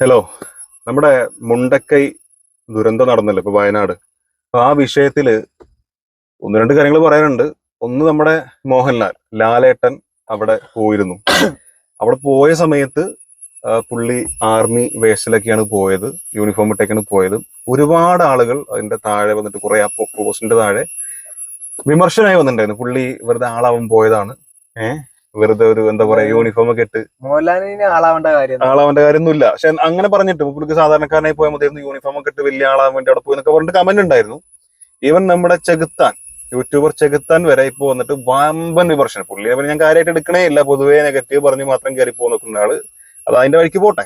Hello നമ്മുടെ മുണ്ടക്കൈ ദുരന്തം നടന്നല്ലോ ഇപ്പൊ വയനാട്. അപ്പൊ ആ വിഷയത്തിൽ ഒന്ന് രണ്ട് കാര്യങ്ങൾ പറയാനുണ്ട്. ഒന്ന് നമ്മുടെ മോഹൻലാൽ ലാലേട്ടൻ അവിടെ പോയിരുന്നു. അവിടെ പോയ സമയത്ത് പുള്ളി ആർമി വേഷത്തിലൊക്കെയാണ് പോയത് യൂണിഫോം ഇട്ടൊക്കെയാണ് പോയത്. ഒരുപാട് ആളുകൾ അതിന്റെ താഴെ വന്നിട്ട് കുറെ ആ പോസ്റ്റിന്റെ താഴെ വിമർശനമായി വന്നിട്ടുണ്ടായിരുന്നു. പുള്ളി വെറുതെ ആളാവാൻ പോയതാണ്. ഏഹ് വെറുതെ ഒരു എന്താ പറയാ യൂണിഫോം ഒക്കെ ഇട്ട്. മോഹൻലാലിന് ആളാവേണ്ട കാര്യം ആളാവേണ്ട കാര്യമൊന്നുമില്ല. പക്ഷെ അങ്ങനെ പറഞ്ഞിട്ട് പുള്ളിക്ക് സാധാരണക്കാരനായി പോയാൽ മതിയായിരുന്നു യൂണിഫോം ഒക്കെ ഇട്ട് വലിയ ആളാവാൻ വേണ്ടി അവിടെ പോയി എന്നൊക്കെ പറഞ്ഞിട്ട് കമന്റ് ഉണ്ടായിരുന്നു. ഈവൻ നമ്മുടെ ചെകുത്താൻ യൂട്യൂബർ ചെകുത്താൻ വരെ ഇപ്പൊ വന്നിട്ട് വമ്പൻ വിമർശനം. പുള്ളിയെ പിന്നെ ഞാൻ കാര്യമായിട്ട് എടുക്കണേ ഇല്ല. പൊതുവേ നെഗറ്റീവ് പറഞ്ഞ് മാത്രം കയറി പോകുന്ന ആൾ. അത് അതിന്റെ വഴിക്ക് പോട്ടെ.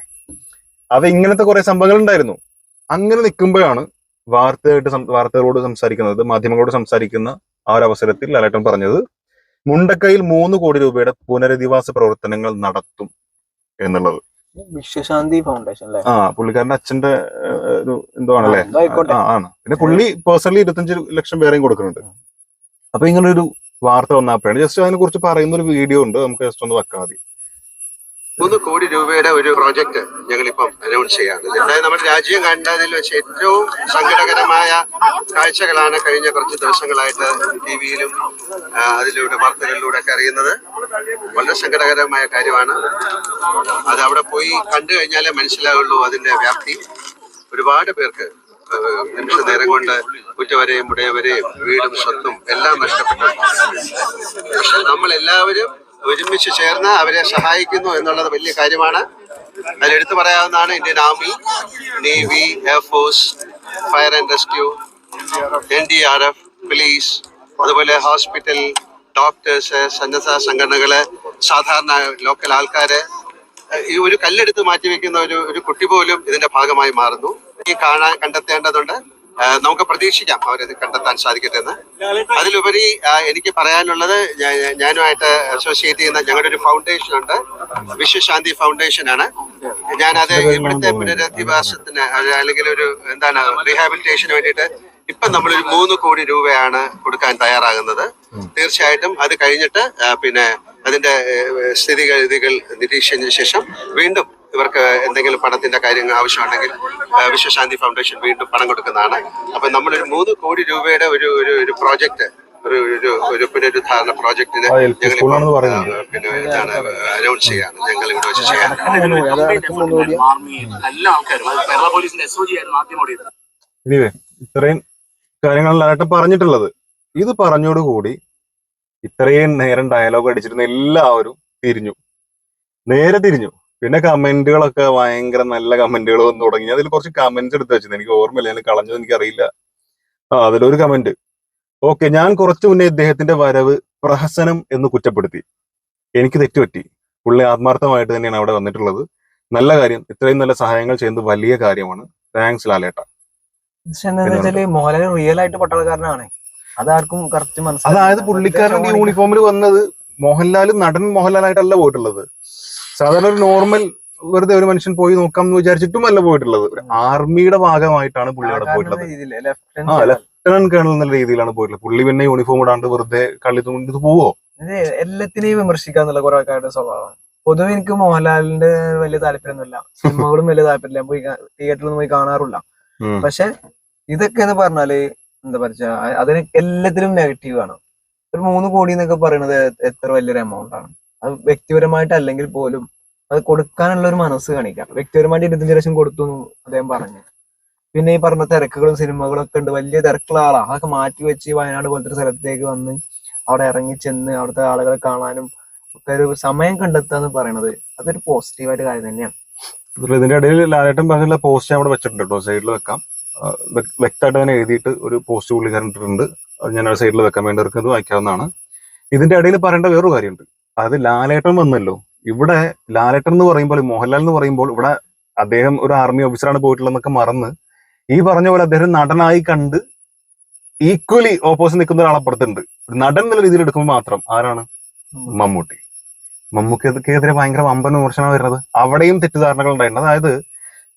അത് ഇങ്ങനത്തെ കുറെ സംഭവങ്ങൾ ഉണ്ടായിരുന്നു. അങ്ങനെ നിൽക്കുമ്പോഴാണ് വാർത്തയായിട്ട് വാർത്തകളോട് സംസാരിക്കുന്നത് മാധ്യമങ്ങളോട് സംസാരിക്കുന്ന ആ ഒരു അവസരത്തിൽ ലാലേട്ടൻ പറഞ്ഞത് മുണ്ടക്കയിൽ മൂന്ന് കോടി രൂപയുടെ പുനരധിവാസ പ്രവർത്തനങ്ങൾ നടത്തും എന്നുള്ളത്. വിശ്വശാന്തി ഫൗണ്ടേഷൻ അല്ലേ? ആ പുള്ളിക്കാരന്റെ അച്ഛന്റെ ഒരു എന്തോ ആണല്ലേ ആ. ആണ്. പിന്നെ പുള്ളി പേഴ്സണലി ഇരുപത്തഞ്ച് ലക്ഷം പേരെയും കൊടുക്കുന്നുണ്ട്. അപ്പൊ ഇങ്ങനെ ഒരു വാർത്ത വന്നപ്പോഴാണ് ജസ്റ്റ് അതിനെ കുറിച്ച് പറയുന്ന ഒരു വീഡിയോ ഉണ്ട്. നമുക്ക് ജസ്റ്റ് ഒന്ന് വെക്കാം മൂന്ന് കോടി രൂപയുടെ ഒരു പ്രോജക്റ്റ് ഞങ്ങളിപ്പം അനൗൺസ് ചെയ്യാണ്. അതായത് നമ്മുടെ രാജ്യം കണ്ടതിൽ വെച്ച് ഏറ്റവും സങ്കടകരമായ കാഴ്ചകളാണ് കഴിഞ്ഞ കുറച്ച് ദിവസങ്ങളായിട്ട് ടി വിയിലും അതിലൂടെ വാർത്തകളിലൂടെ ഒക്കെ അറിയുന്നത്. വളരെ സങ്കടകരമായ കാര്യമാണ്. അത് അവിടെ പോയി കണ്ടു കഴിഞ്ഞാലേ മനസ്സിലാവുള്ളൂ അതിന്റെ വ്യാപ്തി. ഒരുപാട് പേർക്ക് നിമിഷ നേരം കൊണ്ട് കുറ്റവരെയും ഉടയവരെയും വീടും സ്വത്തും എല്ലാം നഷ്ടപ്പെട്ടു. പക്ഷെ നമ്മൾ എല്ലാവരും ഒരുമിച്ച് ചേർന്ന് അവരെ സഹായിക്കുന്നു എന്നുള്ളത് വലിയ കാര്യമാണ്. അതിലെടുത്തു പറയാവുന്നതാണ് Indian army navy air force fire and rescue N D R F police അതുപോലെ ഹോസ്പിറ്റൽ ഡോക്ടേഴ്സ് സന്നദ്ധ സംഘടനകൾ സാധാരണ ലോക്കൽ ആൾക്കാര്. ഈ ഒരു കല്ലെടുത്ത് മാറ്റിവെക്കുന്ന ഒരു ഒരു കുട്ടി പോലും ഇതിന്റെ ഭാഗമായി മാറുന്നു. ഈ കാണാൻ കണ്ടെത്തേണ്ടതുണ്ട്. നമുക്ക് പ്രതീക്ഷിക്കാം അവരത് കണ്ടെത്താൻ സാധിക്കട്ടെ എന്ന് അതിലുപരി എനിക്ക് പറയാനുള്ളത് ഞാനുമായിട്ട് അസോസിയേറ്റ് ചെയ്യുന്ന ഞങ്ങളുടെ ഒരു ഫൗണ്ടേഷൻ ഉണ്ട്. വിശ്വശാന്തി ഫൗണ്ടേഷൻ ആണ്. ഞാനത് ഇവിടുത്തെ പുനരധിവാസത്തിന് അല്ലെങ്കിൽ ഒരു എന്താണ് റീഹാബിലിറ്റേഷന് വേണ്ടിയിട്ട് ഇപ്പം നമ്മളൊരു മൂന്ന് കോടി രൂപയാണ് കൊടുക്കാൻ തയ്യാറാകുന്നത്. തീർച്ചയായിട്ടും അത് കഴിഞ്ഞിട്ട് പിന്നെ അതിന്റെ സ്ഥിതിഗതികൾ നിരീക്ഷിച്ചതിന് ശേഷം വീണ്ടും ഇവർക്ക് എന്തെങ്കിലും പണത്തിന്റെ കാര്യങ്ങൾ ആവശ്യമുണ്ടെങ്കിൽ വിശ്വശാന്തി ഫൗണ്ടേഷൻ വീണ്ടും പണം കൊടുക്കുന്നതാണ്. അപ്പൊ നമ്മളൊരു മൂന്ന് കോടി രൂപയുടെ ഒരു ഒരു ഒരു പ്രോജക്റ്റ് ഒരു ഒരു ഒരു പുനരുദ്ധാരണ പ്രോജക്റ്റിന് ഞങ്ങൾ. പിന്നെ അനൗൺസ് ചെയ്യാണ്. ഞങ്ങൾ ഇവിടെ വെച്ച് ചെയ്യാൻ ആർമിയും എല്ലാ ആൾക്കാരും അത് കേരള പോലീസിന്റെ എസ് ഒ ജി ആയിരുന്നു ആദ്യം ഓടിയത്. ഇനിവേ ഇത്രയും കാര്യങ്ങൾ ലാലേട്ടൻ പറഞ്ഞിട്ടുള്ളത്. ഇത് പറഞ്ഞോടുകൂടി ഇത്രയും നേരം ഡയലോഗ് അടിച്ചിരുന്ന എല്ലാവരും തിരിഞ്ഞു. നേരെ തിരിഞ്ഞു. പിന്നെ കമന്റുകളൊക്കെ ഭയങ്കര നല്ല കമന്റുകൾ വന്നു തുടങ്ങി. അതിൽ കുറച്ച് കമന്റ്സ് എടുത്ത് വെച്ചത് എനിക്ക് ഓർമ്മയില്ല. ഞാൻ കളഞ്ഞത് എനിക്കറിയില്ല. ആ അതിലൊരു കമന്റ് ഓക്കെ ഞാൻ കുറച്ചു മുന്നേ ഇദ്ദേഹത്തിന്റെ വരവ് പ്രഹസനം എന്ന് കുറ്റപ്പെടുത്തി. എനിക്ക് തെറ്റുപറ്റി. പുള്ളി ആത്മാർത്ഥമായിട്ട് തന്നെയാണ് അവിടെ വന്നിട്ടുള്ളത്. നല്ല കാര്യം. ഇത്രയും നല്ല സഹായങ്ങൾ ചെയ്യുന്നത് വലിയ കാര്യമാണ്. താങ്ക്സ് ലാലേട്ട. മോഹൻലാൽ റിയൽ ആയിട്ട് പട്ടാളക്കാരനാണ്. അതാർക്കും കറക്റ്റ് അതായത് പുള്ളിക്കാരൻ യൂണിഫോമിൽ വന്നത് മോഹൻലാലും നടൻ മോഹൻലാലായിട്ടല്ല പോയിട്ടുള്ളത്. സാധാരണ ഒരു നോർമൽ വെറുതെ ഒരു മനുഷ്യൻ പോയി നോക്കാം എന്ന് വിചാരിച്ചിട്ടും അല്ല പോയിട്ടുള്ളത്. ഒരു ആർമിയുടെ ഭാഗമായിട്ടാണ് പുള്ളി അവിടെ പോയിട്ടുള്ളത്. ആ ലെഫ്റ്റനന്റ് കേണൽ എന്നുള്ള രീതിയിലാണ് പോയിട്ടുള്ളത്. പുള്ളി പിന്നെ യൂണിഫോം ഇടാണ്ട് വെറുതെ കള്ളി തൂണ്ടിത് പോവോ? എല്ലാത്തിനെയും വിമർശിക്കാന്നുള്ള കുറെ ആൾക്കാരുടെ സ്വഭാവമാണ്. പൊതുവെ എനിക്ക് മോഹൻലാലിന്റെ വലിയ താല്പര്യമൊന്നുമില്ല. സിനിമകളും വലിയ താല്പര്യമില്ല. പോയി തിയേറ്ററിൽ പോയി കാണാറില്ല പക്ഷെ ഇതൊക്കെ എന്ന് പറഞ്ഞാൽ എന്താ പറയുക അതിന് എല്ലാത്തിലും നെഗറ്റീവ് ആണ്. ഒരു മൂന്ന് കോടി എന്നൊക്കെ പറയുന്നത് എത്ര വലിയൊരു എമൗണ്ട് ആണ്. അത് വ്യക്തിപരമായിട്ട് അല്ലെങ്കിൽ പോലും അത് കൊടുക്കാനുള്ള ഒരു മനസ്സ് കാണിക്കാം. വ്യക്തിപരമായിട്ട് ഇരുപത്തഞ്ച് ലക്ഷം കൊടുത്തു അദ്ദേഹം പറഞ്ഞു. പിന്നെ ഈ പറഞ്ഞ തിരക്കുകളും സിനിമകളും ഒക്കെ ഉണ്ട്. വലിയ തിരക്കുള്ള ആളാ. അതൊക്കെ മാറ്റി വെച്ച് വയനാട് പോലത്തെ ഒരു സ്ഥലത്തേക്ക് വന്ന് അവിടെ ഇറങ്ങി ചെന്ന് അവിടുത്തെ ആളുകളെ കാണാനും ഒക്കെ ഒരു സമയം കണ്ടെത്തുക എന്ന് പറയുന്നത് അതൊരു പോസിറ്റീവായിട്ട് കാര്യം തന്നെയാണ്. ഇതിന്റെ ഇടയിൽ ലാലേട്ടൻ പറഞ്ഞ പോസ്റ്റ് ഞാൻ അവിടെ വെച്ചിട്ടുണ്ട് കേട്ടോ. സൈഡിൽ വെക്കാം. വ്യക്തമായിട്ട് തന്നെ എഴുതിയിട്ട് ഒരു പോസ്റ്റ് പുള്ളിക്കാരൻ ഇട്ടിട്ടുണ്ട്. ഞാൻ സൈഡിൽ വെക്കാൻ വേണ്ടവർക്ക് അത് വായിക്കാവുന്നതാണ്. ഇതിന്റെ ഇടയിൽ പറയേണ്ട വേറൊരു കാര്യമുണ്ട്. അത് ലാലേട്ടൻ വന്നല്ലോ. ഇവിടെ ലാലേട്ടൻ എന്ന് പറയുമ്പോൾ മോഹൻലാൽ എന്ന് പറയുമ്പോൾ ഇവിടെ അദ്ദേഹം ഒരു ആർമി ഓഫീസറാണ് പോയിട്ടുള്ളതെന്നൊക്കെ മറന്ന് ഈ പറഞ്ഞ പോലെ അദ്ദേഹം നടനായി കണ്ട് ഈക്വലി ഓപ്പോസിറ്റ് നിൽക്കുന്ന ഒരാളപ്പുറത്തുണ്ട് ഒരു നടൻ എന്നുള്ള രീതിയിൽ എടുക്കുമ്പോൾ മാത്രം. ആരാണ്? മമ്മൂട്ടി. മമ്മൂക്കെതിരെ ഭയങ്കര വമ്പൻ വിമർശനമാണ് വരുന്നത്. അവിടെയും തെറ്റിദ്ധാരണകൾ ഉണ്ടായിട്ടുണ്ട്. അതായത്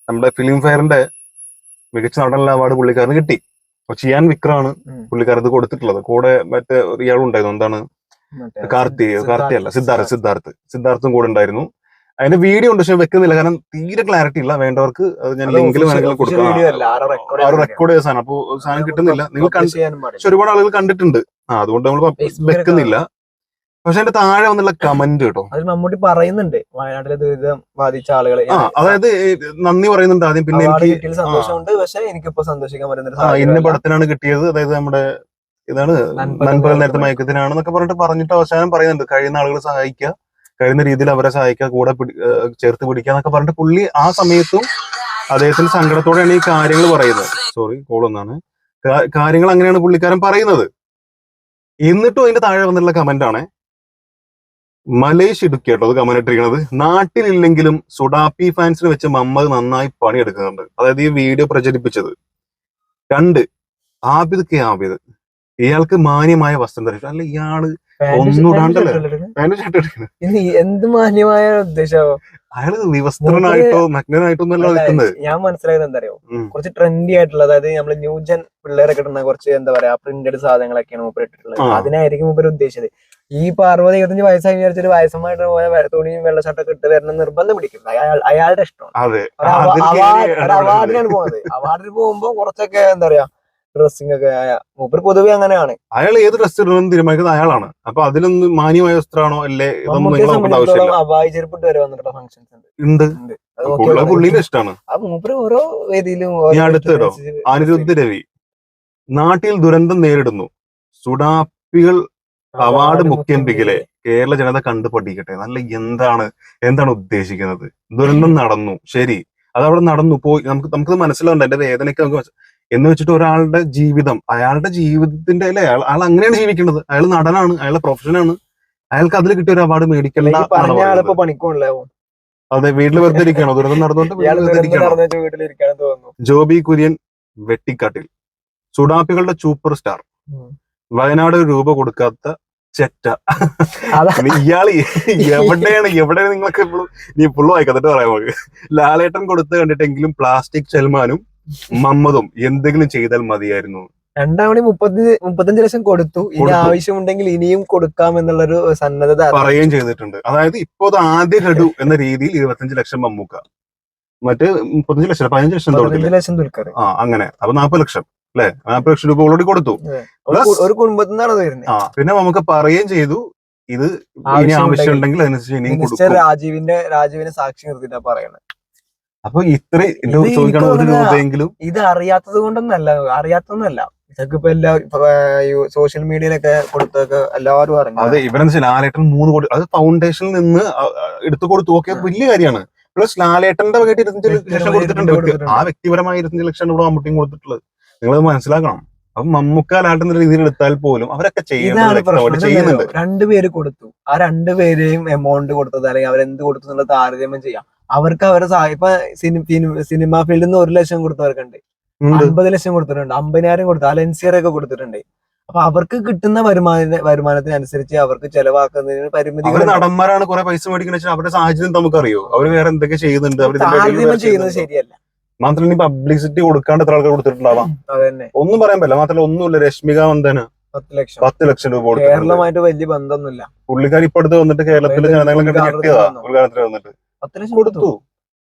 നമ്മുടെ ഫിലിം ഫെയറിന്റെ മികച്ച നടനുള്ള അവാർഡ് പുള്ളിക്കാരന് കിട്ടി. അപ്പൊ ചിയാൻ വിക്രാണ്. പുള്ളിക്കാരത് കൊടുത്തിട്ടുള്ളത്. കൂടെ മറ്റേ ഇയാളുണ്ടായിരുന്നു എന്താണ്? കാർത്തി കാർത്തി അല്ല സിദ്ധാർത്ഥ് സിദ്ധാർത്ഥ്. സിദ്ധാർത്ഥും. കൂടെ ഉണ്ടായിരുന്നു. അതിന്റെ വീഡിയോ ഉണ്ട് പക്ഷെ വെക്കുന്നില്ല. കാരണം തീരെ ക്ലാരിറ്റി ഇല്ല. വേണ്ടവർക്ക് അത് ഞാൻ ലിങ്കിൽ വേണമെങ്കിലും കൊടുക്കാം. റെക്കോർഡ് ചെയ്ത സാധനം. അപ്പോൾ സാധനം കിട്ടുന്നില്ല. നിങ്ങൾ പക്ഷെ ഒരുപാട് ആളുകൾ കണ്ടിട്ടുണ്ട്. ആ അതുകൊണ്ട് നമ്മൾ വെക്കുന്നില്ല. പക്ഷെ അതിന്റെ താഴെ വന്നുള്ള കമന്റ് കേട്ടോ. അതിൽ മമ്മൂട്ടി പറയുന്നുണ്ട്. വയനാട്ടിലെ ദുരിതം ബാധിച്ച ആളുകളെ. ആ അതായത് നന്ദി പറയുന്നുണ്ട് ആദ്യം. പിന്നെ എനിക്ക് സന്തോഷമുണ്ട്. പക്ഷെ എനിക്കിപ്പോ സന്തോഷിക്കാൻ പറ്റുന്നുണ്ട് ഇന്ന. പടത്തിനാണ് കിട്ടിയത്. അതായത് നമ്മുടെ ഇതാണ് നൻപകൽ നേരത്തെ മയക്കത്തിനാണെന്നൊക്കെ പറഞ്ഞിട്ട് പറഞ്ഞിട്ട് അവസാനം പറയുന്നുണ്ട്. കഴിയുന്ന ആളുകൾ സഹായിക്കുക കഴിയുന്ന രീതിയിൽ അവരെ സഹായിക്കുക കൂടെ പിടി- ചേർത്ത് പിടിക്കുക എന്നൊക്കെ പറഞ്ഞിട്ട് പുള്ളി ആ സമയത്തും അദ്ദേഹത്തിന്റെ സങ്കടത്തോടെയാണ് ഈ കാര്യങ്ങൾ പറയുന്നത്. സോറി കോൾ ഒന്നാണ് കാര്യങ്ങൾ അങ്ങനെയാണ് പുള്ളിക്കാരൻ പറയുന്നത്. എന്നിട്ടും അതിന്റെ താഴെ വന്നിട്ടുള്ള കമന്റ് ആണ്. മലേഷ് ഇടുക്കി കേട്ടോ അത് കമന്റ് ഇട്ടിരിക്കുന്നത് നാട്ടിലില്ലെങ്കിലും സുഡാപ്പി ഫാൻസിന് വെച്ച് മമ്മദ് നന്നായി പണിയെടുക്കുന്നുണ്ട്. അതായത് ഈ വീഡിയോ പ്രചരിപ്പിച്ചത്. രണ്ട് ആബിദ് കെ ആബിദ്. ഇയാൾക്ക് മാന്യമായ വസ്ത്രം ധരിച്ചു അല്ല ഇയാൾ പാന്റ് ഒന്നും പാന്റ് ഷർട്ട് ഇനി എന്ത് മാന്യമായ ഉദ്ദേശമോ അയാൾ വിവസ്ത്രനായിട്ടോ നഗ്നനായിട്ടോ ഒന്നല്ല നിൽക്കുന്നത്. ഞാൻ മനസ്സിലായത് എന്താ അറിയോ? കുറച്ച് ട്രെൻഡി ആയിട്ടുള്ള അതായത് നമ്മൾ ന്യൂജൻ പിള്ളേരൊക്കെ ഇടുന്ന കുറച്ച് എന്താ പറയാ പ്രിന്റഡ് സാധനങ്ങളൊക്കെയാണ് മൂപ്പർ ഇട്ടിട്ടുള്ളത്. അതിനായിരിക്കും മൂപ്പർ ഉദ്ദേശിച്ചത്. ഈ അറുപത് ഇരുപത്തഞ്ച് വയസ്സായി വിചാരിച്ചൊരു വയസ്സമായിട്ട് പോയ തുണിയും വെള്ള ഷർട്ടൊക്കെ ഇട്ട് വരണം നിർബന്ധം പിടിക്കും അയാൾ അയാളുടെ ഇഷ്ടമാണ്. അവാർഡിനാണ് പോകുന്നത് അവാർഡിന് പോകുമ്പോ കുറച്ചൊക്കെ എന്താ പറയാ ഡ്രസ്സിംഗ് ഒക്കെ ആയ- മൂപ്പർ പൊതുവെ അങ്ങനെയാണ്. അയാൾ ഏത് ഡ്രസ് ഇടണമെന്ന് തീരുമാനിക്കുന്നത് അയാളാണ്. അപ്പൊ അതിലൊന്നും മാന്യമായ വസ്ത്രമാണോ അല്ലേ? അവായി ചെരുപ്പിട്ട് വരെ വന്നിട്ടുള്ള ഫംഗ്ഷൻസ് ഉണ്ട്. ഇഷ്ടമാണ്. ആ ഓരോ വേദിയിലും അനിരുദ്ധ രവി. നാട്ടിൽ ദുരന്തം നേരിടുന്നു. സുഡാപ്പികൾ അവാർഡ് മുഖ്യമ്പിക്കലെ കേരള ജനത കണ്ടു പഠിക്കട്ടെ. നല്ല എന്താണ് എന്താണ് ഉദ്ദേശിക്കുന്നത്? ദുരന്തം നടന്നു. ശരി. അതവിടെ അവിടെ നടന്നു. പോയി. നമുക്ക് നമുക്ക് മനസ്സിലാവുന്നുണ്ട് എന്റെ വേദനയ്ക്ക് നമുക്ക് എന്ന് വെച്ചിട്ട് ഒരാളുടെ ജീവിതം അയാളുടെ ജീവിതത്തിന്റെ അല്ലെ അയാൾ അയാൾ അങ്ങനെയാണ് ജീവിക്കേണ്ടത് അയാൾ നടനാണ് അയാളുടെ പ്രൊഫഷനാണ് അയാൾക്ക് അതിൽ കിട്ടിയ ഒരു അവാർഡ് മേടിക്കണ്ട അതെ വീട്ടിൽ വെറുതെ ഇരിക്കണോ ദുരന്തം നടന്നുകൊണ്ട് ജോബി കുര്യൻ വെട്ടിക്കാട്ടിൽ. സുഡാപ്പികളുടെ സൂപ്പർ സ്റ്റാർ വയനാട് രൂപ കൊടുക്കാത്ത ചെറ്റ. ഇയാൾ എവിടെയാണ് എവിടെയാണ് നിങ്ങൾക്ക് ഇപ്പോഴും? നീ ഫുള്ള് വായിക്കാത്തിട്ട് പറയാം നമുക്ക്. ലാലേട്ടൻ കൊടുത്ത് കണ്ടിട്ടെങ്കിലും പ്ലാസ്റ്റിക് സൽമാനും മമ്മതും എന്തെങ്കിലും ചെയ്താൽ മതിയായിരുന്നു. രണ്ടാം മണി മുപ്പത്തി മുപ്പത്തഞ്ച് ലക്ഷം കൊടുത്തു. ഇനി. ആവശ്യമുണ്ടെങ്കിൽ ഇനിയും കൊടുക്കാം എന്നുള്ളൊരു സന്നദ്ധത പറയുകയും ചെയ്തിട്ടുണ്ട്. അതായത് ഇപ്പോ ആദ്യ ഗഡു എന്ന രീതിയിൽ ഇരുപത്തഞ്ച് ലക്ഷം മമ്മൂക്ക. മറ്റേ മുപ്പത്തഞ്ച് ലക്ഷം പതിനഞ്ച് ലക്ഷം പതിനഞ്ച് ലക്ഷം ദുൽഖർ ആ അങ്ങനെ. അപ്പൊ നാൽപ്പത് ലക്ഷം അല്ലെ? നാൽപ്പത് ലക്ഷം രൂപ ഓൾറെഡി കൊടുത്തു. ഒരു കുടുംബത്തിൽ നിന്നാണ് വരുന്നത്. ആ പിന്നെ നമുക്ക് പറയുകയും ചെയ്തു ഇത് ഇനി ആവശ്യമുണ്ടെങ്കിൽ അതിനനുസരിച്ച് ഇനിയും രാജീവിന്റെ രാജീവിനെ സാക്ഷി നിർത്തിയിട്ടാ പറയുന്നത്. അപ്പൊ ഇത്ര ഇത് എനിക്ക് ചോദിക്കണം ഒരു രൂപയെങ്കിലും ഇത് അറിയാത്തത് കൊണ്ടൊന്നല്ല. അറിയാത്തതൊന്നല്ല ഇതൊക്കെ ഇപ്പൊ എല്ലാ സോഷ്യൽ മീഡിയയിലൊക്കെ കൊടുത്തൊക്കെ എല്ലാവരും അറിഞ്ഞു അതെ ഇവരെന്ന് വെച്ചാൽ ലാലേട്ടൻ മൂന്ന് കോടി അത് ഫൗണ്ടേഷനിൽ നിന്ന് എടുത്തു കൊടുത്തു. ഒക്കെ വലിയ കാര്യമാണ്. പ്ലസ് ലാലേട്ടന്റെ വകയായിട്ട് ഇരുപത്തഞ്ച് ലക്ഷം കൊടുത്തിട്ടുണ്ട്. ആ വ്യക്തിപരമായ ഇരുപത്തഞ്ച് ലക്ഷം ഇവിടെ മമ്മൂട്ടിയും കൊടുത്തിട്ടുള്ളത്. നിങ്ങളത് മനസ്സിലാക്കണം. അപ്പൊ മമ്മൂക്ക ലാട്ടൻ രീതിയിൽ എടുത്താൽ പോലും അവരൊക്കെ ചെയ്യുന്നുണ്ട്? രണ്ടുപേര് കൊടുത്തു. ആ രണ്ടുപേരെയും എമൗണ്ട് കൊടുത്തത് അല്ലെങ്കിൽ അവരെന്ത് കൊടുത്തു എന്നുള്ള താരതമ്യം ചെയ്യാം. അവർക്ക് അവരെ ഇപ്പൊ സിനിമ ഫീൽഡിൽ നിന്ന് ഒരു ലക്ഷം കൊടുത്തവർക്കുണ്ട്. അമ്പത് ലക്ഷം കൊടുത്തിട്ടുണ്ട്. അമ്പതിനായിരം കൊടുത്തു അലൻസിയറൊക്കെ കൊടുത്തിട്ടുണ്ട്. അപ്പൊ അവർക്ക് കിട്ടുന്ന വരുമാന വരുമാനത്തിനനുസരിച്ച് അവർക്ക് ചെലവാക്കുന്നതിന് പരിമിതി പരിമിതികൾ നടന്മാരാണ് കുറെ പൈസ മേടിക്കുന്ന അവരുടെ സാഹചര്യം നമുക്കറിയോ? അവർ വേറെ എന്തൊക്കെ ചെയ്യുന്നുണ്ട്? ചെയ്യുന്നത് ശരിയല്ല. മാത്രമല്ല പബ്ലിസിറ്റി കൊടുക്കാണ്ട് എത്ര ആൾക്കാർ കൊടുത്തിട്ടുണ്ടാവാം. ഒന്നും പറയാൻ പറ്റില്ല. മാത്രമല്ല ഒന്നുമില്ല. രശ്മിക മന്ദന പത്ത് ലക്ഷം. പത്ത് ലക്ഷം രൂപ കേരളമായിട്ട് വലിയ ബന്ധമൊന്നുമില്ല. പുള്ളിക്കാരി ഇപ്പൊ അടുത്ത് വന്നിട്ട് കേരളത്തിൽ വലിയ ജനങ്ങളെ വന്നു. ഉദ്ഘാടനത്തിൽ വന്നിട്ട്. പത്ത് ലക്ഷം കൊടുത്തു.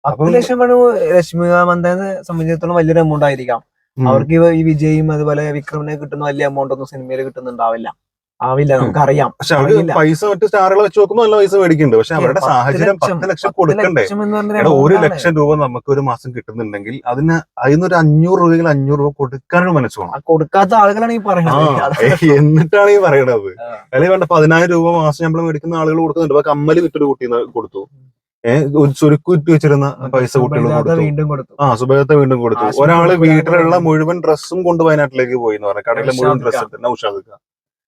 പത്ത് ലക്ഷം ആണ് രശ്മിക മന്ദനെ സംബന്ധിച്ചിടത്തോളം വലിയൊരു എമൗണ്ട് ആയിരിക്കാം. അവർക്ക് ഈ- ഈ വിജയും അതുപോലെ വിക്രമിനെ കിട്ടുന്ന വലിയ എമൗണ്ട് ഒന്നും സിനിമയിൽ കിട്ടുന്നുണ്ടാവില്ല. ആവില്ല നമുക്കറിയാം. പക്ഷെ പൈസ മറ്റു സ്റ്റാറുകൾ വെച്ച് നോക്കുമ്പോൾ നല്ല പൈസ മേടിക്കുന്നുണ്ട്. പക്ഷെ അവരുടെ സാഹചര്യം പത്ത് ലക്ഷം കൊടുക്കണ്ടേ? ഒരു ലക്ഷം രൂപ നമുക്ക് ഒരു മാസം കിട്ടുന്നുണ്ടെങ്കിൽ അതിന് അതിന് ഒരു അഞ്ഞൂറ് രൂപയെങ്കിൽ അഞ്ഞൂറ് രൂപ കൊടുക്കാനൊരു മനസ്സ് വേണം കൊടുക്കാത്ത ആളുകളാണ് ഈ പറയുന്നത് എന്നിട്ടാണ് ഈ പറയണത്. അല്ലെങ്കിൽ വേണ്ട പതിനായിരം രൂപ മാസം നമ്മൾ മേടിക്കുന്ന ആളുകൾ കൊടുക്കുന്നുണ്ട്. കമ്മൽ വിറ്റൊരു കുട്ടി കൊടുത്തു. ചുരുക്കു വെച്ചിരുന്ന പൈസ കുട്ടികൾ കൊടുത്തു. വീണ്ടും കൊടുത്തു. ആ സുബേദത്തെ വീണ്ടും കൊടുത്തു. ഒരാൾ വീട്ടിലുള്ള മുഴുവൻ ഡ്രസ്സും കൊണ്ട് വയനാട്ടിലേക്ക് പോയി എന്ന് പറയാം കടയിലെ മുഴുവൻ ഡ്രസ്സ് ഖാൻ. എടുത്ത് നൗഷാദ് ഖാൻ.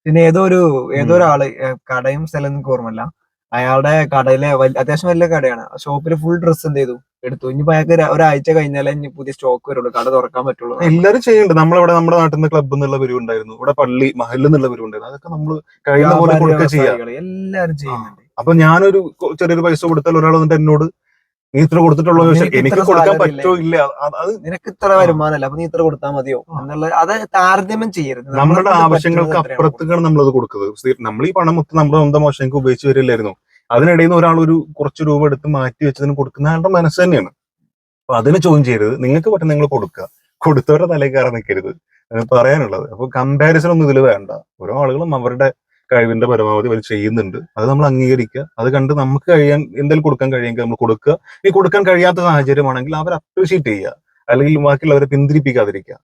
പിന്നെ ഏതോ ഒരു ഏതോ ഒരാൾ കടയും സ്ഥലം ഓർമ്മല്ല അയാളുടെ കടയിലെ അത്യാവശ്യം വലിയ കടയാണ്. ഷോപ്പിൽ ഫുൾ ഡ്രസ്സ് എന്ത് ചെയ്തു? എടുത്തു. ഇനിയിപ്പോ അയാൾക്ക് ഒരു- ഒരാഴ്ച കഴിഞ്ഞാലേ ഇനി പുതിയ സ്റ്റോക്ക് വരുള്ളൂ. കട തുറക്കാൻ പറ്റുള്ളൂ. എല്ലാരും ചെയ്യുന്നുണ്ട്. നമ്മളിവിടെ നമ്മുടെ നാട്ടിൽ നിന്ന് ക്ലബ്ബ് എന്നുള്ള പിരിവുണ്ടായിരുന്നു ഇവിടെ പള്ളി മഹലിൽ നിന്നുള്ള അതൊക്കെ നമ്മൾ കഴിയുന്ന പോലെ കൊടുക്കുക ചെയ്യാം. എല്ലാരും ചെയ്യുന്നുണ്ട്. അപ്പൊ ഞാനൊരു ചെറിയൊരു പൈസ കൊടുത്താൽ ഒരാൾ വന്നിട്ട് എന്നോട് നീ ഇത്ര കൊടുത്തിട്ടുള്ളോ ചോദിച്ചാൽ എനിക്ക് കൊടുക്കാൻ പറ്റോ ഇല്ല? അത് അത് നിനക്ക് ഇത്ര വരുമാനല്ല അപ്പൊ നീ ഇത്ര കൊടുത്താൽ മതിയോ? എന്നുള്ള അത് താരതമ്യം ചെയ്യരുത്. നമ്മളുടെ നമ്മുടെ ആവശ്യങ്ങൾക്ക് അപ്പുറത്തേക്കാണ് നമ്മളത് കൊടുക്കുന്നത്. നമ്മൾ ഈ പണം മൊത്തം നമ്മുടെ സ്വന്തം മോശങ്ങൾക്ക് ഉപയോഗിച്ച് വരില്ലായിരുന്നു. അതിനിടയിൽ നിന്ന് ഒരാൾ ഒരു കുറച്ച് രൂപ എടുത്ത് മാറ്റി വെച്ചതിന് കൊടുക്കുന്ന ആളുടെ മനസ്സ് തന്നെയാണ്. അപ്പൊ അതിന് ചോദ്യം ചെയ്യരുത്. നിങ്ങൾക്ക് പറ്റും നിങ്ങൾ കൊടുക്കുക. കൊടുത്തവരുടെ തലയിൽ കയറാൻ നിൽക്കരുത്. പറയാനുള്ളത്. അപ്പൊ കമ്പാരിസൺ ഒന്നും ഇതിൽ വേണ്ട. ഓരോ ആളുകളും അവരുടെ കഴിവിന്റെ പരമാവധി അവർ ചെയ്യുന്നുണ്ട്. അത് നമ്മൾ അംഗീകരിക്കുക. അത് കണ്ട് നമുക്ക് കഴിയാൻ എന്തെങ്കിലും കൊടുക്കാൻ കഴിയുമെങ്കിൽ നമ്മൾ കൊടുക്കുക. ഈ കൊടുക്കാൻ കഴിയാത്ത സാഹചര്യമാണെങ്കിൽ അവർ അപ്രീഷിയേറ്റ് ചെയ്യുക. അല്ലെങ്കിൽ ബാക്കിയുള്ളവരെ പിന്തിരിപ്പിക്കാതിരിക്കുക.